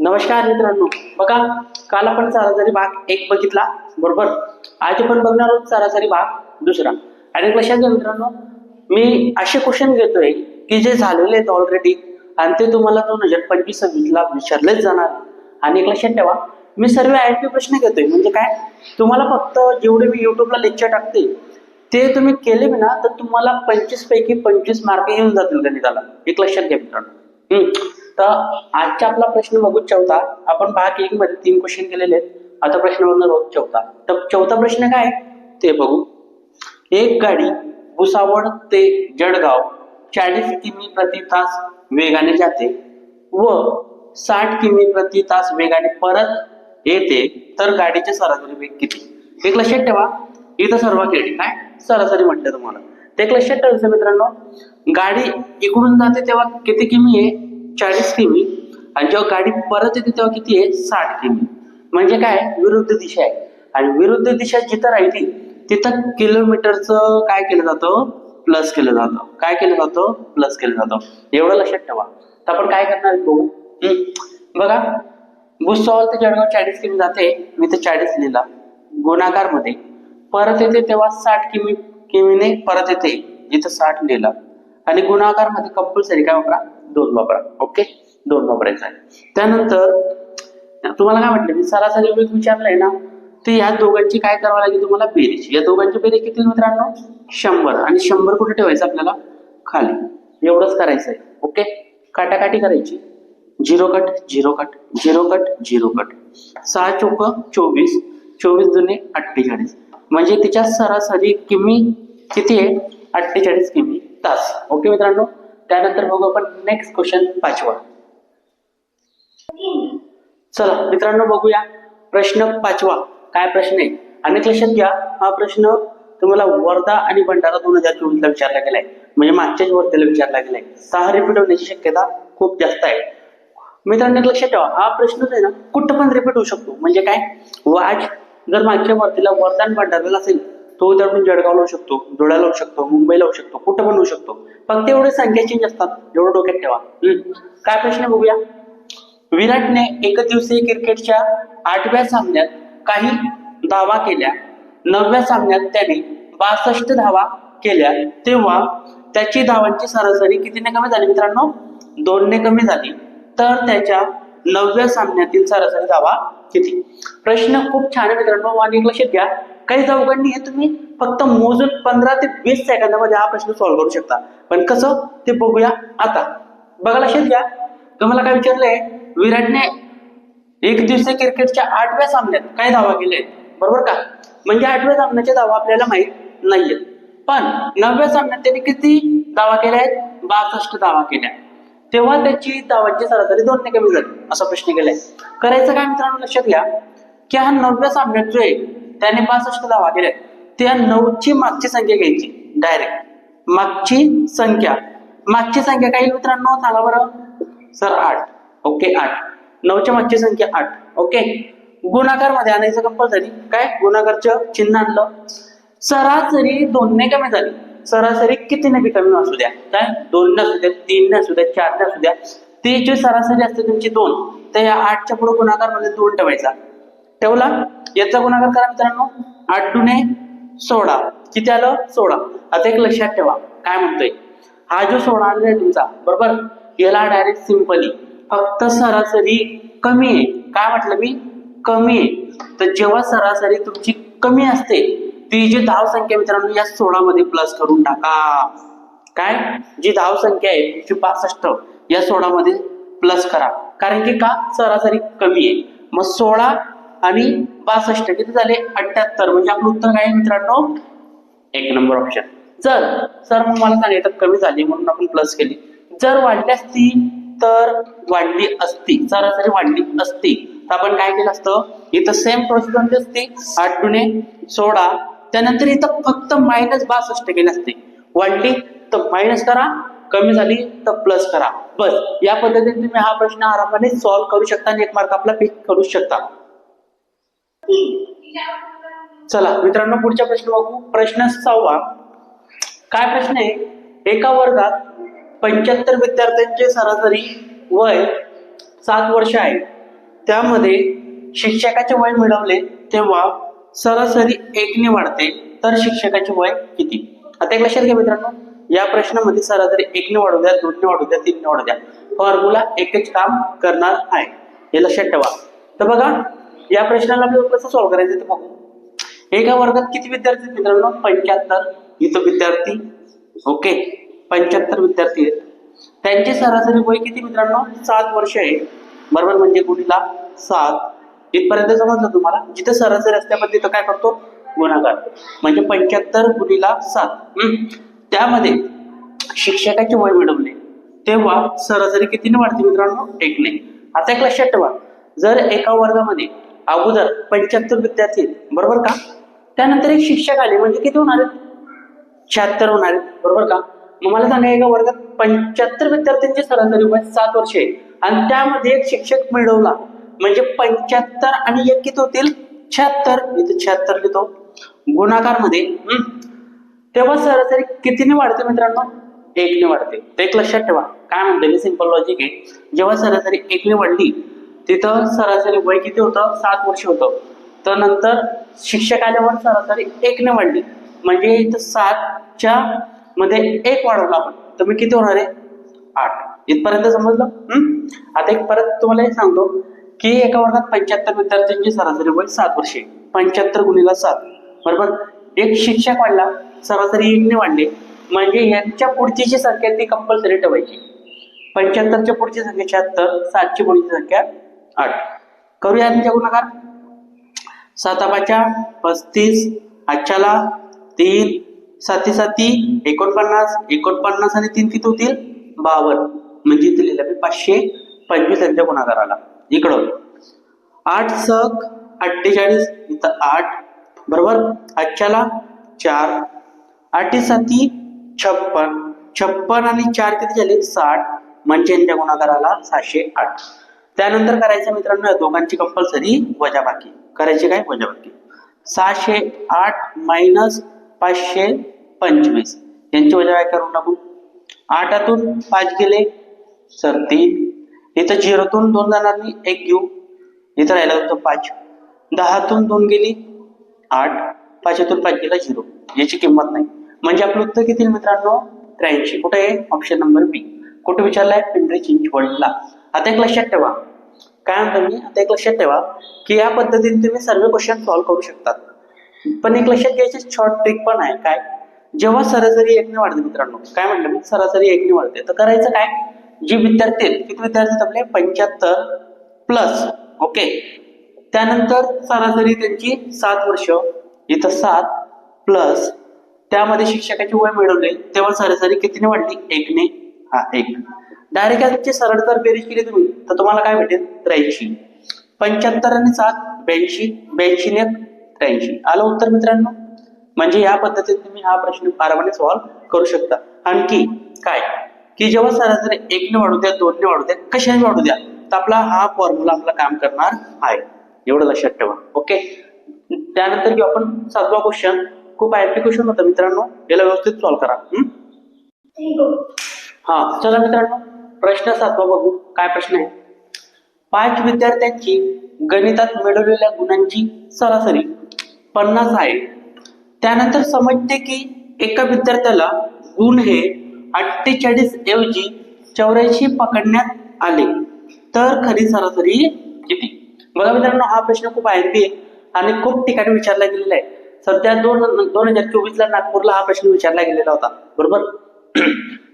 नमस्कार मित्रांनो. बघा काल आपण सरासरी भाग एक बघितला बरोबर? आज आपण बघणार आहोत सरासरी भाग दुसरा. आणि लक्षात घ्या मित्रांनो मी असे क्वेश्चन घेतोय की जे झालेले आहेत ऑलरेडी आणि ते तुम्हाला दोन हजार पंचवीस सव्वीसला विचारलेच जाणार. आणि एक लक्षात ठेवा मी सर्व आय प्रश्न घेतोय. म्हणजे काय? तुम्हाला फक्त जेवढे मी युट्यूबला लेक्चर टाकते ते तुम्ही केले मी ना तर तुम्हाला पंचवीस पैकी पंचवीस मार्क येऊन जातील गणिताला. एक लक्षात घ्या मित्रांनो. हम्म. तर आजचा आपला प्रश्न बघू चौथा आपण भाग एक मध्ये तीन क्वेश्चन केलेले आहेत. आता प्रश्न बघणार आहोत चौथा. तर चौथा प्रश्न काय? ते बघू. एक गाडी भुसावळ ते जळगाव चाळीस किमी प्रति तास वेगाने जाते व साठ किमी प्रति तास वेगाने परत येते तर गाडीचे सरासरी वेग किती? एक लक्षात ठेवा. इथं सर्व केली काय? सरासरी म्हणते तुम्हाला. ते एक लक्षात ठेवायचं मित्रांनो गाडी इकडून जाते तेव्हा किती किमी आहे? चाळीस किमी आणि जेव्हा गाडी परत येते तेव्हा किती आहे? साठ किमी. म्हणजे काय? विरुद्ध दिशा आहे. आणि विरुद्ध दिशा जिथं राहिली तिथं किलोमीटरचं काय केलं जातं? प्लस केलं जातं. काय केलं जातं? प्लस केलं जातं. एवढं लक्षात ठेवा. तर आपण काय करणार बघू. हम्म. बघा. भुसावळ ते जळगाव चाळीस किमी जाते. मी ते चाळीस लिहिला. गुणाकारमध्ये परत येते तेव्हा साठ किमी किमीने परत येते. जिथं साठ लिहिला. आणि गुणाकारमध्ये कंपल्सरी काय वापरा? दोन वापरा ओके? दोन वापरायचा आहे. त्यानंतर तुम्हाला काय म्हटलं? मी सरासरी वेग विचारलाय ना तर या दोघांची काय करावं लागेल तुम्हाला बेरीज? या दोघांची बेरीज किती मित्रांनो? शंभर. आणि शंभर कुठे ठेवायचं आपल्याला? खाली. एवढंच करायचं आहे ओके? काटाकाटी करायची. Zero cut zero cut zero cut zero cut. सहा चौक चोवीस. चोवीस जुने अठ्ठेचाळीस. म्हणजे तिच्या सरासरी किमी किती आहे? अठ्ठेचाळीस किमी तास. ओके मित्रांनो? त्यानंतर बघू आपण नेक्स्ट क्वेश्चन पाचवा. चला मित्रांनो बघूया. प्रश्न पाचवा. काय प्रश्न आहे? अनेक लक्षात घ्या. हा प्रश्न तुम्हाला वर्धा आणि भंडारा दोन हजार चोवीसला विचारला गेलाय. म्हणजे मागच्याच वर्धेला विचारला गेलाय. सहा रिपीट होण्याची शक्यता खूप जास्त आहे. मित्रांनो लक्षात ठेवा. हा प्रश्न आहे ना कुठं पण रिपीट होऊ शकतो. म्हणजे काय? वाज जर मागच्या वर्धेला वर्धा आणि भंडाराला असेल तो उद्या जळगाव लावू शकतो धुळ्या लावू शकतो मुंबई लावू शकतो कुठं पण होऊ शकतो. फक्त एवढे संख्या चेंज असतात एवढं डोक्यात ठेवा. काय प्रश्न बघूया? विराटने एकदिवसीय क्रिकेटच्या आठव्या सामन्यात काही धावा केल्या. नवव्या सामन्यात त्याने बासष्ट धावा केल्या. तेव्हा त्याची धावांची सरासरी कितीने कमी झाली मित्रांनो? दोनने कमी झाली. तर त्याच्या नवव्या सामन्यातील सरासरी धावा किती? प्रश्न खूप छान आहे मित्रांनो. आणि एक लक्षात घ्या. काही नाही आहे तुम्ही फक्त मोजून पंधरा ते वीस सेकंदामध्ये हा प्रश्न सॉल्व्ह करू शकता. पण कसं ते बघूया आता. बघा लक्षात घ्या तुम्हाला काय विचारलंय? विराटने एक दिवसीय क्रिकेटच्या आठव्या सामन्यात काय धावा केले बरोबर का? म्हणजे आठव्या सामन्याच्या धावा आपल्याला माहीत नाहीये पण नवव्या सामन्यात त्यांनी किती धावा केल्या आहेत? बासष्ट धावा केल्या. तेव्हा त्याची धावांची सरासरी दोनने कमी झाली असा प्रश्न केलाय. करायचं काय मित्रांनो लक्षात घ्या. की हा नवव्या सामन्यात जो आहे त्याने पासष्ट धावा केल्या. त्या नऊची मागची संख्या घ्यायची डायरेक्ट मागची संख्या. मागची संख्या काही मित्रांनो? सांगा बरं. सर आठ. ओके आठ. नऊच्या मागची संख्या आठ. ओके? गुणाकारमध्ये आणायचं कंपल्सरी काय? गुणाकारचं चिन्ह आणलं. सरासरी दोनने कमी झाली. सरासरी कितीने बी कमी असू द्या. काय? दोन असू द्या तीन असू द्या चार असू द्या. ती जी सरासरी असते तुमची दोन. तर या आठच्या पुढे गुणाकारमध्ये दोन ठेवायचा. ठेवला? याचा गुणाकार करा मित्रांनो. आठ दुने सोळा. किती आलं? सोळा. आता एक लक्षात ठेवा. काय म्हणतोय? हा जो सोळा आलेला आहे तुमचा बरोबर? याला डायरेक्ट सिंपली फक्त सरासरी कमी आहे. काय म्हटलं मी? कमी आहे. तर जेव्हा सरासरी तुमची कमी असते ती जी धाव संख्या मित्रांनो या सोळा मध्ये प्लस करून टाका. काय? जी धाव संख्या आहे तुमची पासष्ट या सोळा मध्ये प्लस करा. कारण की का? सरासरी कमी आहे. मग सोळा आणि बासष्ट किती झाले? अठ्याहत्तर म्हणजे आपलं उत्तर काय आहे मित्रांनो? एक नंबर ऑप्शन जर सर मग मला सांगायचं कमी झाली म्हणून आपण प्लस केली. जर वाढली असती तर वाढली असती. सरासरी वाढली असती. तर आपण काय केलं असतं? इथं सेम प्रोसेस कोणती असते. आठ दुने सोळा. त्यानंतर इथं फक्त मायनस बासष्ट केले असते. वाढली तर मायनस करा. कमी झाली तर प्लस करा. बस. या पद्धतीने तुम्ही हा प्रश्न आरामाने सॉल्व्ह करू शकता आणि एक मार्क आपला पिक करू शकता. चला मित्रांनो पुढचा प्रश्न बघू. प्रश्न सहावा. काय प्रश्न आहे? एका वर्गात पंच्याहत्तर विद्यार्थ्यांचे सरासरी वय सात वर्ष आहे. त्यामध्ये शिक्षकाचे वय मिळवले तेव्हा सरासरी एकने वाढते. तर शिक्षकाचे वय किती? आता एक लक्षात घ्या मित्रांनो. या प्रश्नामध्ये सरासरी एकने वाढू द्या दोनने वाढू द्या तीनने वाढू द्या. फॉर्म्युला एकच काम करणार आहे. हे लक्षात ठेवा. तर बघा या प्रश्नाला आपल्याला कसं सॉल्व्ह करायचं ते बघू. एका वर्गात किती विद्यार्थी मित्रांनो? पंच्याहत्तर. इथं विद्यार्थी. ओके पंच्याहत्तर विद्यार्थी आहेत. त्यांचे सरासरी वय किती मित्रांनो? सात वर्ष आहे. बरोबर म्हणजे गुणीला सात. इथपर्यंत समजलं तुम्हाला? जिथे सरासरी असल्यामध्ये तिथं काय करतो? गुणाकार. म्हणजे पंच्याहत्तर गुणीला सात. हम्म. त्यामध्ये शिक्षकाचे वय मिळवले. तेव्हा सरासरी कितीने वाढते मित्रांनो? एकने. आता एक लक्षात ठेवा. जर एका वर्गामध्ये अगोदर पंच्याहत्तर विद्यार्थी बरोबर का? त्यानंतर एक शिक्षक आले म्हणजे किती होणार आहेत? शहात्तर होणार आहेत. बरोबर का? मग मला सांगा एका वर्गात पंच्याहत्तर विद्यार्थ्यांची सरासरी वय सात वर्ष आहे आणि त्यामध्ये एक शिक्षक मिळवला म्हणजे पंच्याहत्तर आणि एक किती होतील? शहात्तर. इथे शहात्तर लिहितो. गुणाकारमध्ये तेव्हा सरासरी कितीने वाढते मित्रांनो? एकने वाढते. ते एक लक्षात ठेवा. काय म्हणते मी? सिंपल लॉजिक आहे. जेव्हा सरासरी एकने वाढली तिथं सरासरी वय किती होतं? सात वर्ष होतं. तर नंतर शिक्षक आल्यावर सरासरी एकने वाढली. म्हणजे इथं सातच्या मध्ये एक वाढवला आपण. तर मी किती होणार आहे? आठ. इथपर्यंत समजलं? हम्म? आता एक परत तुम्हाला हे सांगतो की एका वर्गात पंच्याहत्तर विद्यार्थ्यांची सरासरी वय सात वर्षे पंच्याहत्तर गुणीला सात. बरोबर? एक शिक्षक वाढला सरासरी एकने वाढले. म्हणजे यांच्या पुढची जी संख्या ती कंपल्सरी ठेवायची. पंच्याहत्तरच्या पुढची संख्या शहात्तर सातची पुढची संख्या आठ. करूया त्यांच्या गुणाकार. सातापाच्या पस्तीस आजच्याला तीन साती साती एकोणपन्नास एकोणपन्नास आणि तीन किती होतील? बावन्न. म्हणजे इथे लिहिलं मी पाचशे पंचवीस यांच्या गुणाकाराला. इकडं. आठ सक अठ्ठेचाळीस. इथं आठ. बरोबर? आजच्याला चार. आठी साती छप्पन. छप्पन आणि चार किती झाले? साठ. म्हणजे यांच्या गुणाकाराला सहाशे आठ. त्यानंतर करायचं मित्रांनो दोघांची कंपल्सरी वजाबाकी. करायची काय? वजाबाकी. सहाशे आठ मायनस पाचशे पंचवीस. यांची वजाबाकी करून टाकू. आठातून पाच गेले सर तीन. इथं झिरोतून दोन जाणार नाही एक घेऊ. इथं राहिला होतं पाच. दहातून दोन गेली आठ. पाचतून पाच गेला झिरो. याची किंमत नाही. म्हणजे आपलं उत्तर किती मित्रांनो? त्र्याऐंशी. कुठे आहे? ऑप्शन नंबर बी कुठे विचारलाय? पिंपरी चिंचवडला. आता एक लक्षात ठेवा. काय म्हणतो मी? आता एक लक्षात ठेवा की या पद्धतीने तुम्ही सर्व क्वेश्चन सॉल्व्ह करू शकतात. पण एक लक्षात घ्यायची शॉर्ट ट्रिक पण आहे. काय? जेव्हा सरासरी एकने वाढते मित्रांनो. काय म्हटलं मी? सरासरी एकने वाढते. तर करायचं काय? जे विद्यार्थी आहेत किती विद्यार्थी आपले? पंच्याहत्तर प्लस ओके त्यानंतर सरासरी त्यांची सात वर्ष. इथं सात प्लस त्यामध्ये शिक्षकाचे वय मिळवले. तेव्हा सरासरी कितीने वाढली? एकने हा एक. डायरेक्ट यांची सरळ जर बेरीज केली तुम्ही तर तुम्हाला काय भेटेल? त्र्याऐंशी. पंच्याहत्तर आणि सात ब्याऐंशी ब्याऐंशी ने त्र्याऐंशी. आलं उत्तर मित्रांनो? म्हणजे या पद्धतीने तुम्ही हा प्रश्न आरामाने सॉल्व्ह करू शकता. आणखी काय? की जेव्हा सरासरी एकने वाढू द्या दोनने वाढू द्या कशाने वाढू द्या तर आपला हा फॉर्म्युला आपला काम करणार आहे. एवढं लक्षात ठेवा. ओके? त्यानंतर घेऊ आपण सातवा क्वेश्चन खूप क्वेश्चन होता मित्रांनो. याला व्यवस्थित सॉल्व्ह करा? हा चला मित्रांनो. प्रश्न सातवा बघू काय प्रश्न आहे? पाच विद्यार्थ्यांची गणितात मिळवलेल्या गुणांची सरासरी पन्नास आहे. त्यानंतर समजते की एका विद्यार्थ्याला गुण हे अठ्ठेचाळीस ऐवजी चौऱ्याऐंशी पकडण्यात आले. तर खरी सरासरी किती? बघा मित्रांनो हा प्रश्न खूप आहे आणि खूप ठिकाणी विचारला गेलेला आहे. सध्या दोन दोन हजार चोवीस ला नागपूरला हा प्रश्न विचारला गेलेला होता. बरोबर?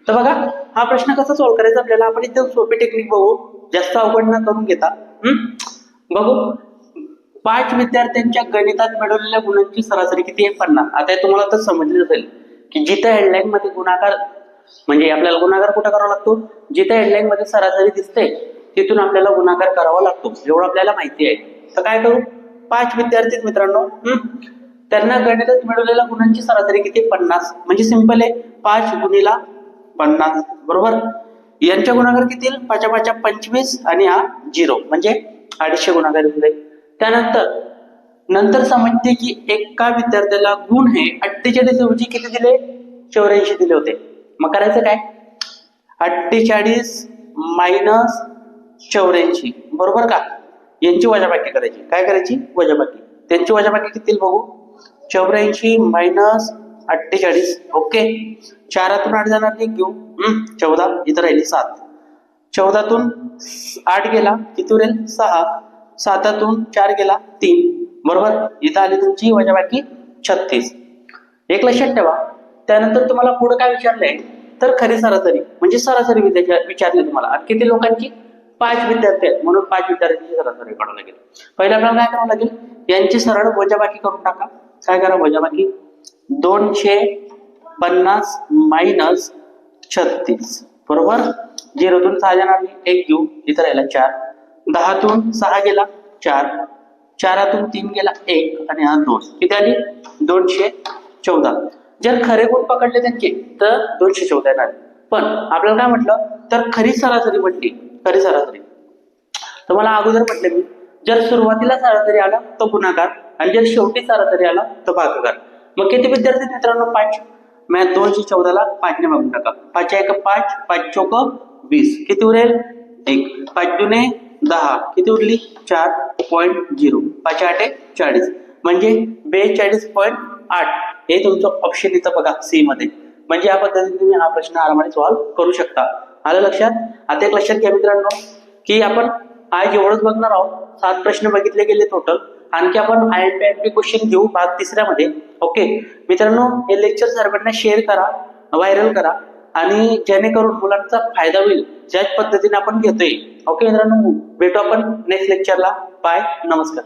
तर बघा हा प्रश्न कसा सॉल्व्ह करायचा आपल्याला? आपण एकदम सोपी टेक्निक बघू. जास्त अवघड न करून घेता. हम्म? बघू. पाच विद्यार्थ्यांच्या गणितात मिळवलेल्या गुणांची सरासरी किती आहे? पन्नास. आता हे तुम्हाला तर समजलं असेल की जिथे हेडलाईन मध्ये गुणाकार म्हणजे आपल्याला गुणाकार कुठे करावा लागतो? जिथे हेडलाईन मध्ये सरासरी दिसते तिथून आपल्याला गुणाकार करावा लागतो एवढं आपल्याला माहिती आहे. तर काय करू? पाच विद्यार्थी मित्रांनो. हम्म? त्यांना गणितात मिळवलेल्या गुणांची सरासरी किती पन्नास. म्हणजे सिंपल आहे. पाच गुणीला पन्नास बरोबर? यांच्या गुणाकार किती? येईल? पाचा पंचवीस आणि हा झिरो म्हणजे अडीचशे गुणाकार येऊन जाईल त्यानंतर नंतर समजते की एका विद्यार्थ्याला गुण हे अठ्ठेचाळीस ऐवजी किती दिले? चौऱ्याऐंशी दिले होते. मग करायचं काय? अठ्ठेचाळीस मायनस चौऱ्याऐंशी बरोबर का? यांची वजाबाकी करायची. काय करायची? वजाबाकी. त्यांची वजाबाकी किती बघू? चौऱ्याऐंशी मायनस अठ्ठेचाळीस ओके चारातून आठ जाणार नाही घेऊ. हम्म, चौदा इथं राहिली सात. चौदातून आठ गेला किती उरेल सहा. सातातून चार गेला तीन. बरोबर? इथं आली तुमची वजाबाकी छत्तीस. एक लक्षात ठेवा. त्यानंतर तुम्हाला पुढे काय विचारलंय? तर खरी सरासरी म्हणजे सरासरी विद्यार्थी विचारली तुम्हाला. आणि किती लोकांची? पाच विद्यार्थी आहेत. म्हणून पाच विद्यार्थ्यांची सरासरी काढावं लागेल. पहिला आपल्याला काय करावं लागेल? यांची सरळ वजाबाकी करून टाका. काय करा? वजाबाकी दोनशे पन्नास मायनस छत्तीस. बरोबर? झिरोतून सहा जाणार एक घेऊ. इथं राहिला चार. दहातून सहा गेला चार. चारातून तीन गेला एक आणि हा दोन. किती आली? दोनशे चौदा. जर खरे गुण पकडले त्यांचे तर दोनशे चौदा येणार पण आपल्याला काय म्हटलं? तर खरी सरासरी म्हटली. खरी सरासरी. तर मला अगोदर म्हटलं मी जर सुरुवातीला सरासरी आला तो गुणाकार. आणि जर शेवटी सरासरी आला तर भागाकार. मग किती विद्यार्थी मित्रांनो? पाच. मॅथ दोनशे चौदाला पाचने बघून टाका. पाच एक पाच. पाच चौक वीस. किती उरेल? एक. पाच जुने दहा. किती उरली? चार पॉईंट झिरो. पाच आठ एक चाळीस. म्हणजे बेचाळीस पॉईंट आठ. हे तुमचं ऑप्शन इथं बघा सी मध्ये. म्हणजे या पद्धतीने तुम्ही हा प्रश्न आरामाने सॉल्व्ह करू शकता. आलं लक्षात? आता एक लक्षात घ्या मित्रांनो की आपण आज एवढंच बघणार आहोत. सात प्रश्न बघितले गेले टोटल आणखी आपण I M P M P question घेऊ भाग तिसऱ्यामध्ये. ओके मित्रांनो हे लेक्चर सर्वांना शेअर करा व्हायरल करा आणि जेणेकरून मुलांचा फायदा होईल. ज्याच पद्धतीने आपण घेतोय. ओके मित्रांनो भेटू आपण नेक्स्ट लेक्चरला बाय नमस्कार.